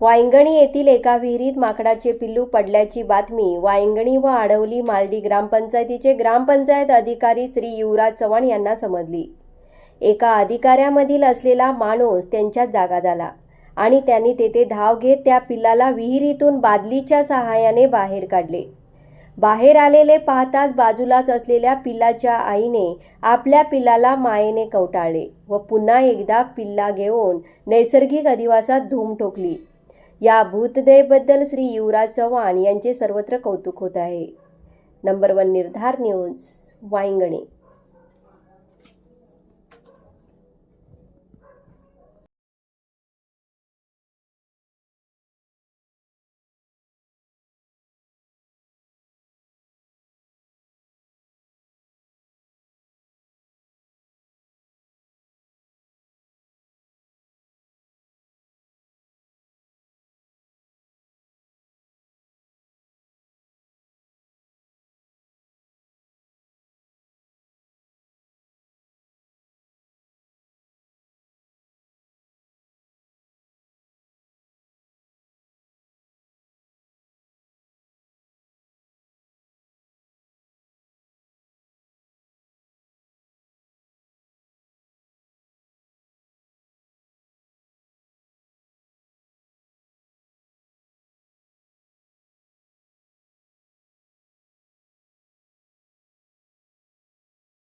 वायंगणी येथील एका विहिरीत माकडाचे पिल्लू पडल्याची बातमी वायंगणी व आडवली मालडी ग्रामपंचायतीचे ग्रामपंचायत अधिकारी श्री युवराज चव्हाण यांना समजली. एका अधिकाऱ्यामधील असलेला माणूस त्यांच्यात जागा झाला आणि त्यांनी तेथे धाव घेत त्या पिल्लाला विहिरीतून बादलीच्या सहाय्याने बाहेर काढले. बाहेर आलेले पाहताच बाजूलाच असलेल्या पिल्लाच्या आईने आपल्या पिल्लाला मायेने कवटाळले व पुन्हा एकदा पिल्ला घेऊन नैसर्गिक अधिवासात धूम ठोकली. या भूतदयेबद्दल श्री युवराज चव्हाण यांचे सर्वत्र कौतुक होत आहे. Number one Nirdhar news Vayangane.